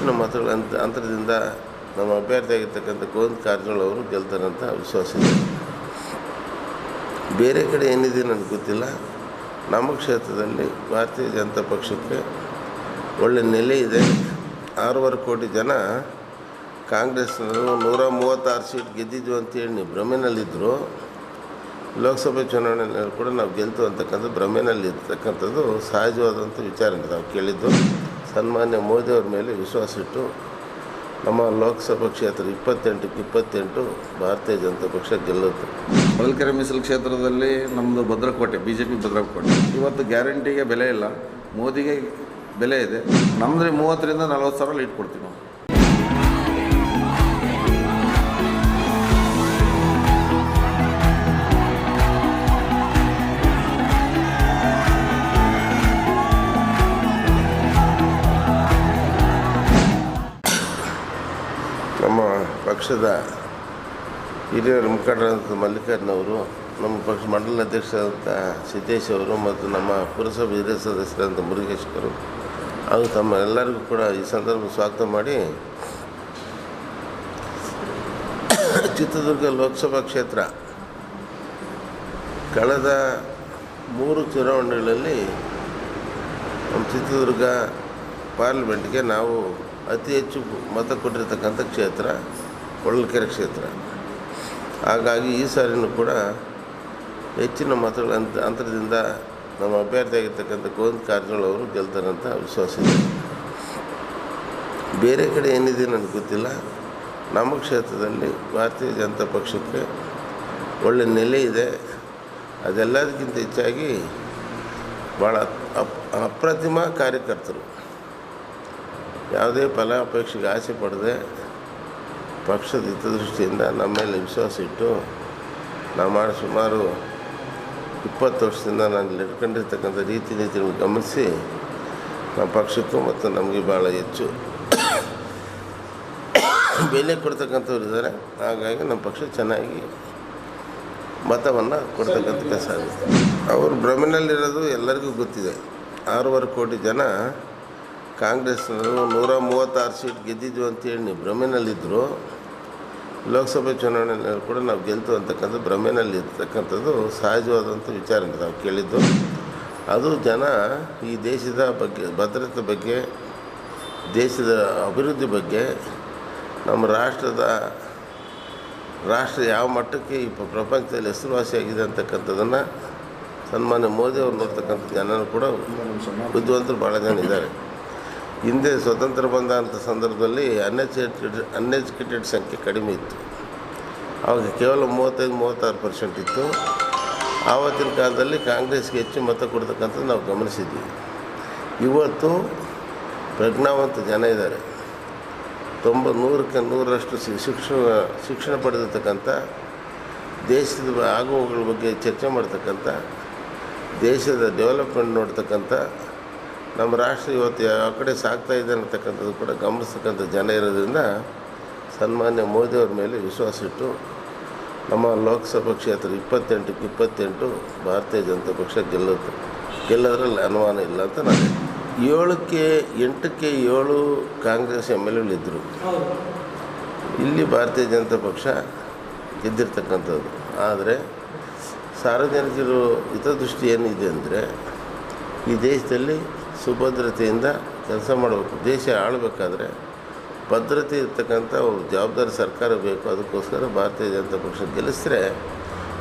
ಹೆಚ್ಚಿನ ಮತಗಳ ಅಂತ, ಅಂತರದಿಂದ ನಮ್ಮ ಅಭ್ಯರ್ಥಿಯಾಗಿರ್ತಕ್ಕಂಥ ಗೋವಿಂದ ಕಾರಜೋಳ ಅವರು ಗೆಲ್ತಾರಂತ ವಿಶ್ವಾಸ ಇದೆ. ಬೇರೆ ಕಡೆ ಏನಿದೆ ನನಗೆ ಗೊತ್ತಿಲ್ಲ. ನಮ್ಮ ಕ್ಷೇತ್ರದಲ್ಲಿ ಭಾರತೀಯ ಜನತಾ ಪಕ್ಷಕ್ಕೆ ಒಳ್ಳೆ ನೆಲೆ ಇದೆ. ಆರೂವರೆ ಕೋಟಿ ಜನ ಕಾಂಗ್ರೆಸ್ನವರು ನೂರ ಮೂವತ್ತಾರು ಸೀಟ್ ಗೆದ್ದಿದ್ವು ಅಂತೇಳಿ ನೀವು ಭ್ರಮೆನಲ್ಲಿದ್ದರು ಲೋಕಸಭೆ ಚುನಾವಣೆಯಲ್ಲಿ ಕೂಡ ನಾವು ಗೆಲ್ತು ಅಂತಕ್ಕಂಥ ಭ್ರಮೆನಲ್ಲಿ ಇರ್ತಕ್ಕಂಥದ್ದು ಸಹಜವಾದಂಥ ವಿಚಾರ ನಾವು ಕೇಳಿದ್ದು. ಸನ್ಮಾನ್ಯ ಮೋದಿಯವ್ರ ಮೇಲೆ ವಿಶ್ವಾಸ ಇಟ್ಟು ನಮ್ಮ ಲೋಕಸಭಾ ಕ್ಷೇತ್ರ ಇಪ್ಪತ್ತೆಂಟಕ್ಕೆ ಇಪ್ಪತ್ತೆಂಟು ಭಾರತೀಯ ಜನತಾ ಪಕ್ಷ ಗೆಲ್ಲುತ್ತೆ. ಹೊಳಲ್ಕೆರೆ ಮೀಸಲು ಕ್ಷೇತ್ರದಲ್ಲಿ ನಮ್ಮದು ಭದ್ರಕೋಟೆ ಬಿ ಜೆ ಪಿ ಭದ್ರಕೋಟೆ. ಇವತ್ತು ಗ್ಯಾರಂಟಿಗೆ ಬೆಲೆ ಇಲ್ಲ. ಮೋದಿಗೆ ಬೆಲೆ ಇದೆ. ನಮ್ಮದ್ರೆ ಮೂವತ್ತರಿಂದ ನಲವತ್ತು ಸಾವಿರ ಲೀಟ್ ಕೊಡ್ತೀವಿ ನಾವು. ಪಕ್ಷದ ಹಿರಿಯರ ಮುಖಂಡರಾದಂಥ ಮಲ್ಲಿಕಾರ್ಜುನ ಅವರು ನಮ್ಮ ಪಕ್ಷ ಮಂಡಲ ಅಧ್ಯಕ್ಷರಾದಂಥ ಸಿದ್ದೇಶ್ ಅವರು ಮತ್ತು ನಮ್ಮ ಪುರಸಭೆ ಹಿರಿಯ ಸದಸ್ಯರಾದಂಥ ಮುರುಗೇಶ್ವರು ಅವರು ತಮ್ಮ ಎಲ್ಲರಿಗೂ ಕೂಡ ಈ ಸಂದರ್ಭ ಸ್ವಾಗತ ಮಾಡಿ ಚಿತ್ರದುರ್ಗ ಲೋಕಸಭಾ ಕ್ಷೇತ್ರ. ಕಳೆದ ಮೂರು ಚುನಾವಣೆಗಳಲ್ಲಿ ನಮ್ಮ ಚಿತ್ರದುರ್ಗ ಪಾರ್ಲಿಮೆಂಟ್ಗೆ ನಾವು ಅತಿ ಹೆಚ್ಚು ಮತ ಕೊಟ್ಟಿರ್ತಕ್ಕಂಥ ಕ್ಷೇತ್ರ ಹೊಳಲ್ಕೆರೆ ಕ್ಷೇತ್ರ. ಹಾಗಾಗಿ ಈ ಸಾರಿನೂ ಕೂಡ ಹೆಚ್ಚಿನ ಮತಗಳ ಅಂತ ಅಂತರದಿಂದ ನಮ್ಮ ಅಭ್ಯರ್ಥಿಯಾಗಿರ್ತಕ್ಕಂಥ ಗೋವಿಂದ ಕಾರಜೋಳ ಅವರು ಗೆಲ್ತಾರಂತ ವಿಶ್ವಾಸ ಇದೆ. ಬೇರೆ ಕಡೆ ಏನಿದೆ ನನಗೆ ಗೊತ್ತಿಲ್ಲ. ನಮ್ಮ ಕ್ಷೇತ್ರದಲ್ಲಿ ಭಾರತೀಯ ಜನತಾ ಪಕ್ಷಕ್ಕೆ ಒಳ್ಳೆ ನೆಲೆ ಇದೆ. ಅದೆಲ್ಲದಕ್ಕಿಂತ ಹೆಚ್ಚಾಗಿ ಭಾಳ ಅಪ್ ಅಪ್ರತಿಮ ಕಾರ್ಯಕರ್ತರು. ಯಾವುದೇ ಫಲಾಪೇಕ್ಷೆಗೆ ಆಸೆ ಪಡದೆ ಪಕ್ಷದ ಹಿತದೃಷ್ಟಿಯಿಂದ ನಮ್ಮ ಮೇಲೆ ವಿಶ್ವಾಸ ಇಟ್ಟು ನಾವು ಮಾಡಿ ಸುಮಾರು ಇಪ್ಪತ್ತು ವರ್ಷದಿಂದ ನಾನು ಇಟ್ಕೊಂಡಿರ್ತಕ್ಕಂಥ ರೀತಿ ರೀತಿ ಗಮನಿಸಿ ನಮ್ಮ ಪಕ್ಷಕ್ಕೂ ಮತ್ತು ನಮಗೆ ಭಾಳ ಹೆಚ್ಚು ಬೆಲೆ ಕೊಡ್ತಕ್ಕಂಥವ್ರು ಇದ್ದಾರೆ. ಹಾಗಾಗಿ ನಮ್ಮ ಪಕ್ಷ ಚೆನ್ನಾಗಿ ಮತವನ್ನು ಕೊಡ್ತಕ್ಕಂಥ ಕೆಲಸ ಆಗುತ್ತೆ. ಅವರು ಭ್ರಮೆನಲ್ಲಿರೋದು ಎಲ್ಲರಿಗೂ ಗೊತ್ತಿದೆ. ಆರೂವರೆ ಕೋಟಿ ಜನ ಕಾಂಗ್ರೆಸ್ನವರು ನೂರ ಮೂವತ್ತಾರು ಸೀಟ್ ಗೆದ್ದಿದ್ವು ಅಂತೇಳಿ ನೀವು ಭ್ರಮೆನಲ್ಲಿದ್ದರು ಲೋಕಸಭೆ ಚುನಾವಣೆಯಲ್ಲಿ ಕೂಡ ನಾವು ಗೆಲ್ತು ಅಂತಕ್ಕಂಥ ಭ್ರಮೆನಲ್ಲಿ ಇರ್ತಕ್ಕಂಥದ್ದು ಸಹಜವಾದಂಥ ವಿಚಾರ ನಾವು ಕೇಳಿದ್ದು. ಅದು ಜನ ಈ ದೇಶದ ಬಗ್ಗೆ ಭದ್ರತೆ ಬಗ್ಗೆ ದೇಶದ ಅಭಿವೃದ್ಧಿ ಬಗ್ಗೆ ನಮ್ಮ ರಾಷ್ಟ್ರದ ರಾಷ್ಟ್ರ ಯಾವ ಮಟ್ಟಕ್ಕೆ ಈ ಪ್ರ- ಪ್ರಪಂಚದಲ್ಲಿ ಹೆಸರುವಾಸಿಯಾಗಿದೆ ಅಂತಕ್ಕಂಥದ್ದನ್ನು ಸನ್ಮಾನ್ಯ ಮೋದಿ ಅವ್ರು ನೋಡ್ತಕ್ಕಂಥ ಜನರು ಕೂಡ ಬುದ್ಧಿವಂತರು ಭಾಳ ಜನ ಇದ್ದಾರೆ. ಹಿಂದೆ ಸ್ವತಂತ್ರ ಬಂದಂಥ ಸಂದರ್ಭದಲ್ಲಿ ಅನ್ಎಜುಕೇಟೆಡ್ ಅನ್ಎಜುಕೇಟೆಡ್ ಸಂಖ್ಯೆ ಕಡಿಮೆ ಇತ್ತು. ಆವಾಗ ಕೇವಲ ಮೂವತ್ತೈದು, ಮೂವತ್ತಾರು ಪರ್ಸೆಂಟ್ ಇತ್ತು. ಆವತ್ತಿನ ಕಾಲದಲ್ಲಿ ಕಾಂಗ್ರೆಸ್ಗೆ ಹೆಚ್ಚು ಮತ ಕೊಡ್ತಕ್ಕಂಥದ್ದು ನಾವು ಗಮನಿಸಿದ್ದೀವಿ ಇವತ್ತು ಪ್ರಜ್ಞಾವಂತ ಜನ ಇದ್ದಾರೆ. ತೊಂಬ ನೂರಕ್ಕೆ ನೂರರಷ್ಟು ಶಿಕ್ಷಣ ಶಿಕ್ಷಣ ಪಡೆದಿರ್ತಕ್ಕಂಥ, ದೇಶದ ಆಗುವಗಳ ಬಗ್ಗೆ ಚರ್ಚೆ ಮಾಡ್ತಕ್ಕಂಥ, ದೇಶದ ಡೆವಲಪ್ಮೆಂಟ್ ನೋಡ್ತಕ್ಕಂಥ ನಮ್ಮ ರಾಷ್ಟ್ರ ಇವತ್ತು ಯಾವ ಕಡೆ ಸಾಗ್ತಾ ಇದೆ ಅನ್ನತಕ್ಕಂಥದ್ದು ಕೂಡ ಗಮನಿಸ್ತಕ್ಕಂಥ ಜನ ಇರೋದ್ರಿಂದ ಸನ್ಮಾನ್ಯ ಮೋದಿಯವ್ರ ಮೇಲೆ ವಿಶ್ವಾಸ ಇಟ್ಟು ನಮ್ಮ ಲೋಕಸಭಾ ಕ್ಷೇತ್ರ ಇಪ್ಪತ್ತೆಂಟಕ್ಕೆ ಇಪ್ಪತ್ತೆಂಟು ಭಾರತೀಯ ಜನತಾ ಪಕ್ಷ ಗೆಲ್ಲುತ್ತೆ. ಗೆಲ್ಲೋದ್ರಲ್ಲಿ ಅನುಮಾನ ಇಲ್ಲ ಅಂತ ನಾನು. ಏಳಕ್ಕೆ, ಎಂಟಕ್ಕೆ ಏಳು ಕಾಂಗ್ರೆಸ್ ಎಂ ಎಲ್ ಎಗಳಿದ್ದರು ಇಲ್ಲಿ ಭಾರತೀಯ ಜನತಾ ಪಕ್ಷ ಗೆದ್ದಿರ್ತಕ್ಕಂಥದ್ದು. ಆದರೆ ಸಾರ್ವಜನಿಕರು ಹಿತದೃಷ್ಟಿ ಏನಿದೆ ಅಂದರೆ ಈ ದೇಶದಲ್ಲಿ ಸುಭದ್ರತೆಯಿಂದ ಕೆಲಸ ಮಾಡಬೇಕು, ದೇಶ ಆಳಬೇಕಾದ್ರೆ ಭದ್ರತೆ ಇರ್ತಕ್ಕಂಥ ಒಂದು ಜವಾಬ್ದಾರಿ ಸರ್ಕಾರ ಬೇಕು. ಅದಕ್ಕೋಸ್ಕರ ಭಾರತೀಯ ಜನತಾ ಪಕ್ಷ ಗೆಲ್ಲಿಸಿದ್ರೆ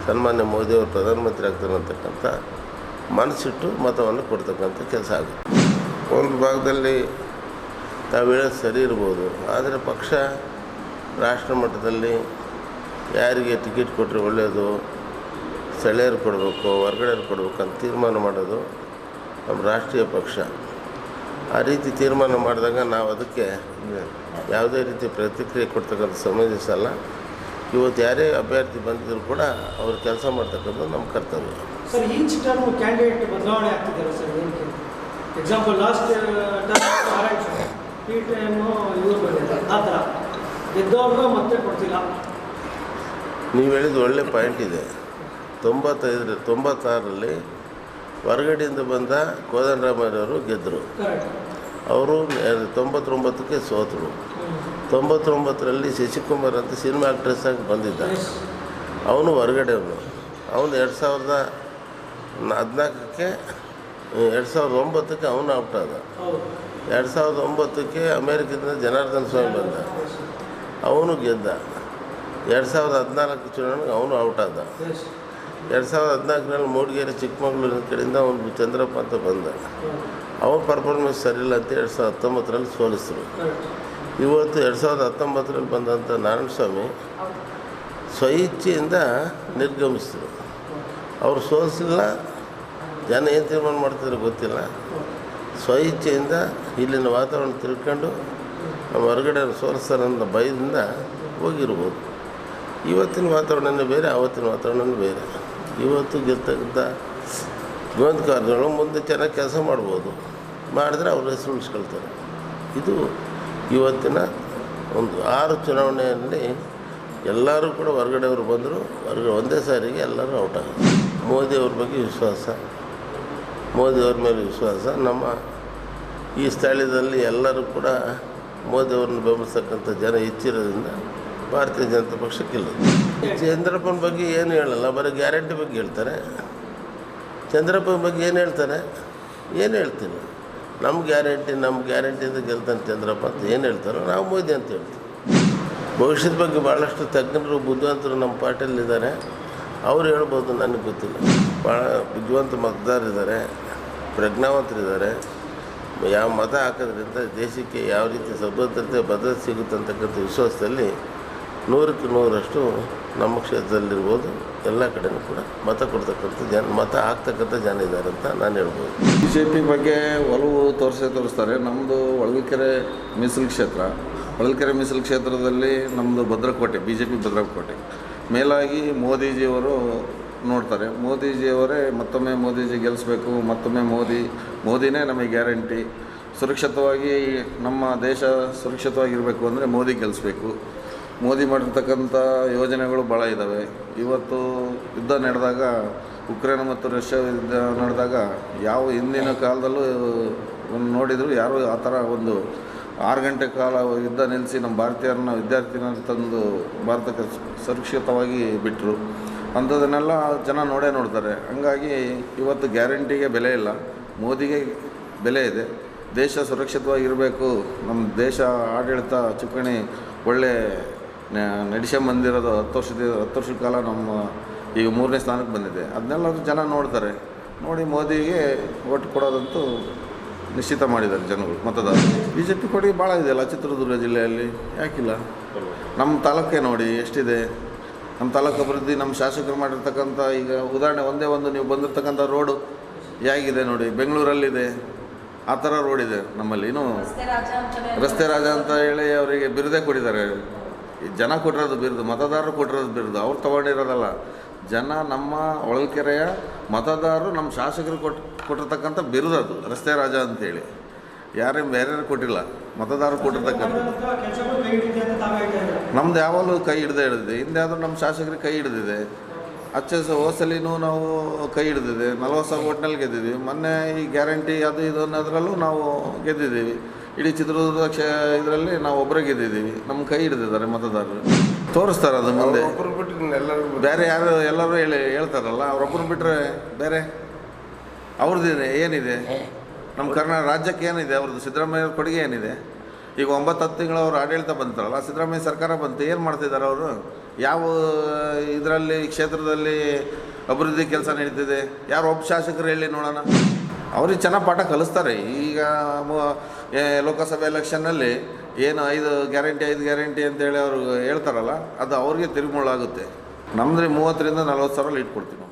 ಸನ್ಮಾನ್ಯ ಮೋದಿಯವರು ಪ್ರಧಾನಮಂತ್ರಿ ಆಗ್ತಾರೆ ಅಂತಕ್ಕಂಥ ಮನಸ್ಸಿಟ್ಟು ಮತವನ್ನು ಕೊಡ್ತಕ್ಕಂಥ ಕೆಲಸ ಆಗುತ್ತೆ. ಒಂದು ಭಾಗದಲ್ಲಿ ತಾವು ಹೇಳೋದು ಸರಿ ಇರ್ಬೋದು, ಆದರೆ ಪಕ್ಷ ರಾಷ್ಟ್ರ ಮಟ್ಟದಲ್ಲಿ ಯಾರಿಗೆ ಟಿಕೆಟ್ ಕೊಟ್ಟರೆ ಒಳ್ಳೆಯದು ಸ್ಥಳೀಯರು ಕೊಡಬೇಕು, ಹೊರ್ಗಡೆಯವ್ರು ಕೊಡಬೇಕು ಅಂತ ತೀರ್ಮಾನ ಮಾಡೋದು ನಮ್ಮ ರಾಷ್ಟ್ರೀಯ ಪಕ್ಷ. ಆ ರೀತಿ ತೀರ್ಮಾನ ಮಾಡಿದಾಗ ನಾವು ಅದಕ್ಕೆ ಯಾವುದೇ ರೀತಿ ಪ್ರತಿಕ್ರಿಯೆ ಕೊಡ್ತಕ್ಕಂಥ ಸಂಬಂಧಿಸಲ್ಲ ಇವತ್ತು ಯಾರೇ ಅಭ್ಯರ್ಥಿ ಬಂದಿದ್ರು ಕೂಡ ಅವರು ಕೆಲಸ ಮಾಡ್ತಕ್ಕಂಥ ನಮ್ಮ ಕರ್ತವ್ಯ. ಕೊಡ್ತಿಲ್ಲ ನೀವು ಹೇಳಿದ ಒಳ್ಳೆ ಪಾಯಿಂಟ್ ಇದೆ. ತೊಂಬತ್ತೈದರ ತೊಂಬತ್ತಾರರಲ್ಲಿ ಹೊರಗಡೆಯಿಂದ ಬಂದ ಕೋದಂಡರಾಮಯ್ಯವರು ಗೆದ್ದರು ಅವರು ತೊಂಬತ್ತೊಂಬತ್ತಕ್ಕೆ ಸೋತರು. ತೊಂಬತ್ತೊಂಬತ್ತರಲ್ಲಿ ಶಶಿಕುಮಾರ್ ಅಂತ ಸಿನಿಮಾ ಆ್ಯಕ್ಟ್ರೆಸ್ ಆಗಿ ಬಂದಿದ್ದ ಅವನು ಹೊರಗಡೆ ಅವನು ಅವನು ಎರಡು ಸಾವಿರದ ಹದಿನಾಲ್ಕಕ್ಕೆ ಎರಡು ಸಾವಿರದ ಒಂಬತ್ತಕ್ಕೆ ಅವನು ಔಟ್ ಆದ. ಎರಡು ಸಾವಿರದ ಒಂಬತ್ತಕ್ಕೆ ಅಮೇರಿಕದಿಂದ ಜನಾರ್ದನ್ ಸ್ವಾಮಿ ಬಂದ. ಅವನು ಗೆದ್ದ. ಎರಡು ಸಾವಿರದ ಹದಿನಾಲ್ಕು ಚುನಾವಣೆಗೆ ಅವನು ಔಟ್ ಆದ. ಎರಡು ಸಾವಿರದ ಹದಿನಾಲ್ಕರಲ್ಲಿ ಮೂಡಿಗೆರೆ ಚಿಕ್ಕಮಗಳೂರಿನ ಕಡೆಯಿಂದ ಅವನು ಚಂದ್ರಪ್ಪ ಅಂತ ಬಂದ. ಅವನ ಪರ್ಫಾರ್ಮೆನ್ಸ್ ಸರಿಯಿಲ್ಲ ಅಂತ ಎರಡು ಸಾವಿರದ ಹತ್ತೊಂಬತ್ತರಲ್ಲಿ ಸೋಲಿಸಿದ್ರು. ಇವತ್ತು ಎರಡು ಸಾವಿರದ ಹತ್ತೊಂಬತ್ತರಲ್ಲಿ ಬಂದಂಥ ನಾರಾಯಣಸ್ವಾಮಿ ಸ್ವಇಚ್ಛೆಯಿಂದ ನಿರ್ಗಮಿಸಿದ್ರು. ಅವರು ಸೋಲಿಸಿಲ್ಲ ಜನ ಏನು ತೀರ್ಮಾನ ಮಾಡ್ತಿದ್ರು ಗೊತ್ತಿಲ್ಲ. ಸ್ವಇಚ್ಛೆಯಿಂದ ಇಲ್ಲಿನ ವಾತಾವರಣ ತಿಳ್ಕೊಂಡು ನಮ್ಮ ಹೊರಗಡೆ ಸೋಲಿಸ್ತಾರೆ ಅನ್ನೋ ಭಯದಿಂದ ಹೋಗಿರ್ಬೋದು. ಇವತ್ತಿನ ವಾತಾವರಣನೇ ಬೇರೆ ಆವತ್ತಿನ ವಾತಾವರಣನೇ ಬೇರೆ. ಇವತ್ತು ಗೆಲ್ತಕ್ಕಂಥ ಗೋವಿಂದ ಮುಂದೆ ಚೆನ್ನಾಗಿ ಕೆಲಸ ಮಾಡ್ಬೋದು. ಮಾಡಿದ್ರೆ ಅವ್ರ ಹೆಸರು ಉಳಿಸ್ಕೊಳ್ತಾರೆ. ಇದು ಇವತ್ತಿನ ಒಂದು ಆರು ಚುನಾವಣೆಯಲ್ಲಿ ಎಲ್ಲರೂ ಕೂಡ ಹೊರಗಡೆಯವರು ಬಂದರು ಹೊರಗಡೆ ಒಂದೇ ಸಾರಿಗೆ ಎಲ್ಲರೂ ಔಟ್ ಆಗುತ್ತೆ ಮೋದಿಯವ್ರ ಬಗ್ಗೆ ವಿಶ್ವಾಸ. ಮೋದಿಯವ್ರ ಮೇಲೆ ವಿಶ್ವಾಸ. ನಮ್ಮ ಈ ಸ್ಥಳದಲ್ಲಿ ಎಲ್ಲರೂ ಕೂಡ ಮೋದಿಯವ್ರನ್ನ ಬೆಂಬಲಿಸ್ತಕ್ಕಂಥ ಜನ ಹೆಚ್ಚಿರೋದ್ರಿಂದ ಭಾರತೀಯ ಜನತಾ ಪಕ್ಷಕ್ಕಿಲ್ಲ ಚಂದ್ರಪ್ಪನ ಬಗ್ಗೆ ಏನು ಹೇಳಲ್ಲ, ಬರೀ ಗ್ಯಾರಂಟಿ ಬಗ್ಗೆ ಹೇಳ್ತಾರೆ. ಚಂದ್ರಪ್ಪನ ಬಗ್ಗೆ ಏನು ಹೇಳ್ತಾರೆ? ಏನು ಹೇಳ್ತೀನಿ. ನಮ್ಮ ಗ್ಯಾರಂಟಿ ನಮ್ಮ ಗ್ಯಾರಂಟಿಯಿಂದ ಗೆಲ್ತಾನೆ ಚಂದ್ರಪ್ಪ ಅಂತ ಏನು ಹೇಳ್ತಾರೋ ನಾವು ಮೋದಿ ಅಂತ ಹೇಳ್ತೀವಿ. ಭವಿಷ್ಯದ ಬಗ್ಗೆ ಭಾಳಷ್ಟು ತಜ್ಞರು, ಬುದ್ಧಿವಂತರು ನಮ್ಮ ಪಾರ್ಟಿಯಲ್ಲಿದ್ದಾರೆ ಅವ್ರು ಹೇಳ್ಬೋದು, ನನಗೆ ಗೊತ್ತಿಲ್ಲ. ಭಾಳ ಬುದ್ಧಿವಂತ ಮತದಾರರಿದ್ದಾರೆ ಪ್ರಜ್ಞಾವಂತರಿದ್ದಾರೆ ಯಾವ ಮತ ಹಾಕೋದ್ರಿಂದ ದೇಶಕ್ಕೆ ಯಾವ ರೀತಿ ಸ್ವತಂತ್ರತೆ ಭದ್ರತೆ ಸಿಗುತ್ತೆ ಅಂತಕ್ಕಂಥ ವಿಶ್ವಾಸದಲ್ಲಿ ನೂರಕ್ಕೆ ನೂರಷ್ಟು ನಮ್ಮ ಕ್ಷೇತ್ರದಲ್ಲಿರ್ಬೋದು. ಎಲ್ಲ ಕಡೆನೂ ಕೂಡ ಮತ ಕೊಡ್ತಕ್ಕಂಥ ಜನ, ಮತ ಆಗ್ತಕ್ಕಂಥ ಜನ ಇದ್ದಾರೆ ಅಂತ ನಾನು ಹೇಳ್ಬೋದು. ಬಿ ಜೆ ಪಿ ಬಗ್ಗೆ ಒಲವು ತೋರಿಸೇ ತೋರಿಸ್ತಾರೆ. ನಮ್ಮದು ಹೊಳಲ್ಕೆರೆ ಮೀಸಲು ಕ್ಷೇತ್ರ. ಹೊಳಲ್ಕೆರೆ ಮೀಸಲು ಕ್ಷೇತ್ರದಲ್ಲಿ ನಮ್ಮದು ಭದ್ರಕೋಟೆ ಬಿ ಜೆ ಪಿ ಭದ್ರಕೋಟೆ. ಮೇಲಾಗಿ ಮೋದಿಜಿಯವರು ನೋಡ್ತಾರೆ. ಮೋದಿಜಿಯವರೇ ಮತ್ತೊಮ್ಮೆ ಮೋದಿಜಿ ಗೆಲ್ಲಿಸ್ಬೇಕು ಮತ್ತೊಮ್ಮೆ ಮೋದಿ, ಮೋದಿನೇ ನಮಗೆ ಗ್ಯಾರಂಟಿ. ಸುರಕ್ಷಿತವಾಗಿ ನಮ್ಮ ದೇಶ ಸುರಕ್ಷಿತವಾಗಿರಬೇಕು ಅಂದರೆ ಮೋದಿ ಗೆಲ್ಲಿಸ್ಬೇಕು ಮೋದಿ ಮಾಡಿರ್ತಕ್ಕಂಥ ಯೋಜನೆಗಳು ಭಾಳ ಇದ್ದಾವೆ ಇವತ್ತು ಯುದ್ಧ ನಡೆದಾಗ, ಉಕ್ರೇನ್ ಮತ್ತು ರಷ್ಯಾ ಯುದ್ಧ ನಡೆದಾಗ ಯಾವ ಹಿಂದಿನ ಕಾಲದಲ್ಲೂ ನೋಡಿದರೂ, ಯಾರು ಆ ಥರ ಒಂದು ಆರು ಗಂಟೆ ಕಾಲ ಯುದ್ಧ ನಿಲ್ಲಿಸಿ ನಮ್ಮ ಭಾರತೀಯರನ್ನ ವಿದ್ಯಾರ್ಥಿನ ತಂದು ಭಾರತಕ್ಕೆ ಸುರಕ್ಷಿತವಾಗಿ ಬಿಟ್ಟರು ಅಂಥದನ್ನೆಲ್ಲ ಜನ ನೋಡೇ ನೋಡ್ತಾರೆ. ಹಂಗಾಗಿ ಇವತ್ತು ಗ್ಯಾರಂಟಿಗೆ ಬೆಲೆ ಇಲ್ಲ. ಮೋದಿಗೆ ಬೆಲೆ ಇದೆ. ದೇಶ ಸುರಕ್ಷಿತವಾಗಿರಬೇಕು. ನಮ್ಮ ದೇಶ ಆಡಳಿತ, ಚುಕ್ಕಣಿ ಒಳ್ಳೆ ನಡೆಸ್ಕೊಂಬಂದಿರೋದು ಹತ್ತು ವರ್ಷದ ಹತ್ತು ವರ್ಷದ ಕಾಲ ನಮ್ಮ ಈಗ ಮೂರನೇ ಸ್ಥಾನಕ್ಕೆ ಬಂದಿದೆ. ಅದನ್ನೆಲ್ಲರೂ ಜನ ನೋಡ್ತಾರೆ. ನೋಡಿ ಮೋದಿಗೆ ಓಟ್ ಕೊಡೋದಂತೂ ನಿಶ್ಚಿತ ಮಾಡಿದ್ದಾರೆ ಜನಗಳು ಮತದಾರರು. ಬಿ ಜೆ ಪಿ ಕೊಡುಗೆ ಭಾಳ ಇದೆಯಲ್ಲ ಚಿತ್ರದುರ್ಗ ಜಿಲ್ಲೆಯಲ್ಲಿ? ಯಾಕಿಲ್ಲ? ನಮ್ಮ ತಾಲೂಕೆ ನೋಡಿ ಎಷ್ಟಿದೆ? ನಮ್ಮ ತಾಲೂಕು ಅಭಿವೃದ್ಧಿ ನಮ್ಮ ಶಾಸಕರು ಮಾಡಿರ್ತಕ್ಕಂಥ ಈಗ ಉದಾಹರಣೆ ಒಂದೇ ಒಂದು ನೀವು ಬಂದಿರ್ತಕ್ಕಂಥ ರೋಡು ಹೇಗಿದೆ ನೋಡಿ ಬೆಂಗಳೂರಲ್ಲಿದೆ. ಆ ಥರ ರೋಡ್ ಇದೆ ನಮ್ಮಲ್ಲಿ. ಇನ್ನೂ ರಸ್ತೆ ರಾಜ ಅಂತ ಹೇಳಿ. ಅವರಿಗೆ ಬಿರುದೇ ಕೊಟ್ಟಿದ್ದಾರೆ. ಈ ಜನ ಕೊಟ್ಟಿರೋದು ಬಿರುದು, ಮತದಾರರು ಕೊಟ್ಟಿರೋದು ಬಿರುದು, ಅವ್ರು ತೊಗೊಂಡಿರೋದಲ್ಲ. ಜನ ನಮ್ಮ ಹೊಳಲ್ಕೆರೆಯ ಮತದಾರರು ನಮ್ಮ ಶಾಸಕರು ಕೊಟ್ಟು ಕೊಟ್ಟಿರ್ತಕ್ಕಂಥ ಬಿರುದು ಅದು, ರಸ್ತೆ ರಾಜ ಅಂತೇಳಿ. ಯಾರೇ ಬೇರೆ ಕೊಟ್ಟಿಲ್ಲ, ಮತದಾರರು ಕೊಟ್ಟಿರ್ತಕ್ಕಂಥದ್ದು ಕೆಲಸಗಳು ಕೈ ಹಿಡಿದಿದೆ ಅಂತ ತಾವೇ ಹೇಳ್ತಾ ಇದ್ದಾರೆ ನಮ್ದು ಯಾವಾಗಲೂ ಕೈ ಹಿಡ್ದೇ ಹಿಡಿದಿದೆ ಹಿಂದೆ ಆದರೂ ನಮ್ಮ ಶಾಸಕರಿಗೆ ಕೈ ಹಿಡಿದಿದೆ. ಅಚ್ಚ ಹೋಸಲಿನೂ ನಾವು ಕೈ ಹಿಡಿದಿದೆ, ನಲವತ್ತು ಸಾವಿರ ಓಟ್ನಲ್ಲಿ ಗೆದ್ದಿದ್ದೀವಿ. ಮೊನ್ನೆ ಈ ಗ್ಯಾರಂಟಿ ಅದು ಇದು ಅನ್ನೋದ್ರಲ್ಲೂ ನಾವು ಗೆದ್ದಿದ್ದೀವಿ. ಇಡೀ ಚಿತ್ರದುರ್ಗ ಕ್ಷ ಇದರಲ್ಲಿ ನಾವು ಒಬ್ಬರೇ ಗೆದ್ದಿದ್ದೀವಿ. ನಮ್ಮ ಕೈ ಹಿಡಿದಿದ್ದಾರೆ ಮತದಾರರು. ತೋರಿಸ್ತಾರೆ ಅದು ಮುಂದೆ. ಒಬ್ಬರು ಬಿಟ್ಟರೆ ಎಲ್ಲರೂ ಬೇರೆ ಯಾರು ಎಲ್ಲರೂ ಹೇಳಿ ಹೇಳ್ತಾರಲ್ಲ ಅವ್ರೊಬ್ಬರು ಬಿಟ್ಟರೆ ಬೇರೆ? ಅವ್ರದ್ದಿದೆ ಏನಿದೆ? ನಮ್ಮ ಕರ್ನಾಟಕ ರಾಜ್ಯಕ್ಕೆ ಏನಿದೆ? ಅವ್ರದ್ದು ಸಿದ್ದರಾಮಯ್ಯ ಕೊಡುಗೆ ಏನಿದೆ? ಈಗ ಒಂಬತ್ತು ಹತ್ತು ತಿಂಗಳು ಅವ್ರು ಆಡಳಿತ ಬಂತಾರಲ್ಲ ಸಿದ್ದರಾಮಯ್ಯ ಸರ್ಕಾರ ಬಂತು ಏನು ಮಾಡ್ತಿದ್ದಾರೆ ಅವರು? ಯಾವ ಇದರಲ್ಲಿ ಕ್ಷೇತ್ರದಲ್ಲಿ ಅಭಿವೃದ್ಧಿ ಕೆಲಸ ನಡೀತಿದೆ? ಯಾರು ಒಬ್ಬ ಶಾಸಕರು ಹೇಳಿ ನೋಡೋಣ? ಅವ್ರಿಗೆ ಚೆನ್ನಾಗಿ ಪಾಠ ಕಲಿಸ್ತಾರೆ. ಈಗ ಲೋಕಸಭೆ ಎಲೆಕ್ಷನ್ನಲ್ಲಿ ಏನು ಐದು ಗ್ಯಾರಂಟಿ ಐದು ಗ್ಯಾರಂಟಿ ಅಂತೇಳಿ ಅವರು ಹೇಳ್ತಾರಲ್ಲ, ಅದು ಅವ್ರಿಗೆ ತಿರುಗುಮುಳ್ಳಾಗುತ್ತೆ ನಮ್ಮದ್ರೆ ಮೂವತ್ತರಿಂದ ನಲ್ವತ್ತು ಸಾವಿರ ಲೀಟ್ ಕೊಡ್ತೀವಿ ನಾವು.